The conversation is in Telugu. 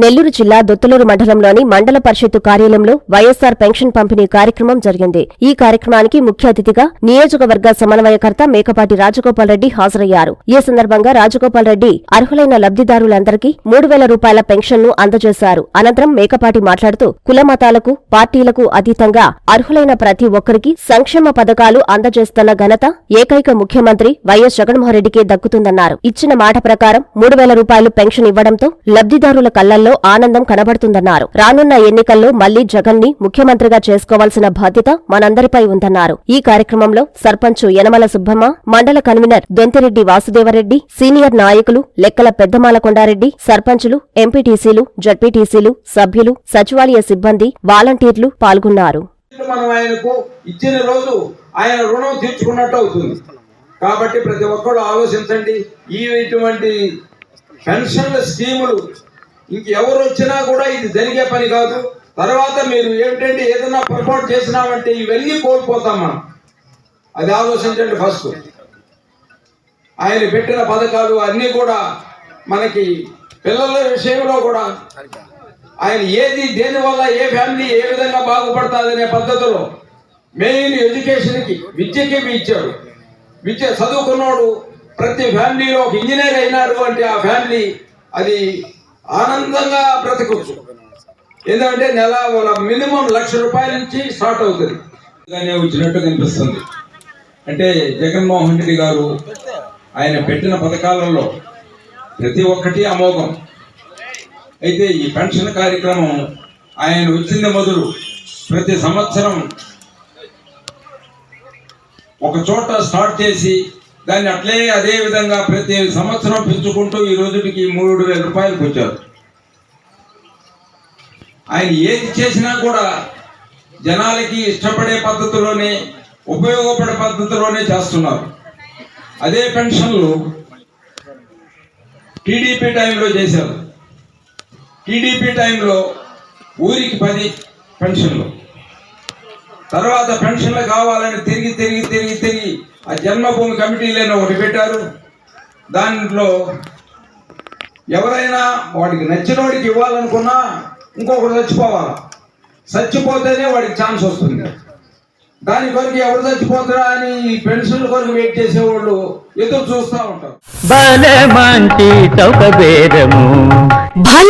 నెల్లూరు జిల్లా దొత్తలూరు మండలంలోని మండల పరిషత్తు కార్యాలయంలో వైఎస్సార్ పెన్షన్ పంపిణీ కార్యక్రమం జరిగింది. ఈ కార్యక్రమానికి ముఖ్య అతిథిగా నియోజకవర్గ సమన్వయకర్త మేకపాటి రాజగోపాల్ రెడ్డి హాజరయ్యారు. ఈ సందర్భంగా రాజగోపాల్ రెడ్డి అర్హులైన లబ్దిదారులందరికీ మూడు వేల రూపాయల పెన్షన్ను అందజేశారు. అనంతరం మేకపాటి మాట్లాడుతూ కుల మతాలకు పార్టీలకు అతీతంగా అర్హులైన ప్రతి ఒక్కరికి సంక్షేమ పథకాలు అందజేస్తున్న ఘనత ఏకైక ముఖ్యమంత్రి వైఎస్ జగన్మోహన్ రెడ్డికే దక్కుతుందన్నారు. ఇచ్చిన మాట ప్రకారం మూడు వేల రూపాయలు పెన్షన్ ఇవ్వడంతో లబ్దిదారుల కళ్ళల్లో ఆనందం కనబడుతుందన్నారు. రానున్న ఎన్నికల్లో మళ్ళీ జగన్ని ముఖ్యమంత్రిగా చేసుకోవాల్సిన బాధ్యత మనందరిపై ఉందన్నారు. ఈ కార్యక్రమంలో సర్పంచ్ యనమల సుబ్బమ్మ మండల కన్వీనర్ దొంతిరెడ్డి వాసుదేవరెడ్డి సీనియర్ నాయకులు లెక్కల పెద్దమాలకొండారెడ్డి సర్పంచులు ఎంపీటీసీలు జడ్పీటీసీలు సభ్యులు సచివాలయ సిబ్బంది వాలంటీర్లు పాల్గొన్నారు. మనం ఆయనకు ఇచ్చిన రోజు ఆయన రుణం తీర్చుకున్నట్టు అవుతుంది. కాబట్టి ప్రతి ఒక్కరు ఆలోచించండి. ఈ ఇటువంటి పెన్షన్ల స్కీములు ఇంకెవరు వచ్చినా కూడా ఇది జరిగే పని కాదు. తర్వాత మీరు ఏమిటంటే ఏదైనా పొరపాటు చేసినామంటే ఇవన్నీ కోల్పోతాం మనం. అది ఆలోచించండి ఫస్ట్. ఆయన పెట్టిన పథకాలు అన్నీ కూడా మనకి పిల్లల విషయంలో కూడా ఆయన ఏది దేనివల్ల ఏ ఫ్యామిలీ ఏ విధంగా బాగుపడుతుందనే పద్ధతిలో మెయిన్ ఎడ్యుకేషన్కి విద్యకి ఇచ్చాడు విద్య చదువుకున్నోడు ప్రతి ఫ్యామిలీలో ఒక ఇంజనీర్ అయినాడు అంటే ఆ ఫ్యామిలీ అది ఆనందంగా బ్రతకొచ్చు. ఎందుకంటే నెల మినిమం లక్ష రూపాయల నుంచి స్టార్ట్ అవుతుంది. గానే వచ్చినట్టు కనిపిస్తుంది. అంటే జగన్మోహన్ రెడ్డి గారు ఆయన పెట్టిన పథకాలలో ప్రతి ఒక్కటి అమోఘం. అయితే ఈ పెన్షన్ కార్యక్రమం ఆయన వచ్చింది మొదలు ప్రతి సంవత్సరం ఒక చోట స్టార్ట్ చేసి దాన్ని అట్లే అదే విధంగా ప్రతి సంవత్సరం పెంచుకుంటూ ఈ రోజుకి మూడు వేల రూపాయలకు వచ్చారు. ఆయన ఏది చేసినా కూడా జనాలకి ఇష్టపడే పద్ధతిలోనే ఉపయోగపడే పద్ధతిలోనే చేస్తున్నారు. అదే పెన్షన్లు టీడీపీ టైంలో చేశారు. టీడీపీ టైంలో ఊరికి పది పెన్షన్లు. తర్వాత పెన్షన్లు కావాలని తిరిగి తిరిగి తిరిగి జన్మభూమి కమిటీలను ఒకటి పెట్టారు. దాంట్లో ఎవరైనా వాడికి నచ్చిన వాడికి ఇవ్వాలనుకున్నా ఇంకొకరు చచ్చిపోవాలి. చచ్చిపోతేనే వాడికి ఛాన్స్ వస్తుంది. దాని కొరకు ఎవరు చచ్చిపోతారా అని ఈ పెన్షన్ల కొరకు వెయిట్ చేసేవాళ్ళు ఎదురు చూస్తూ ఉంటారు.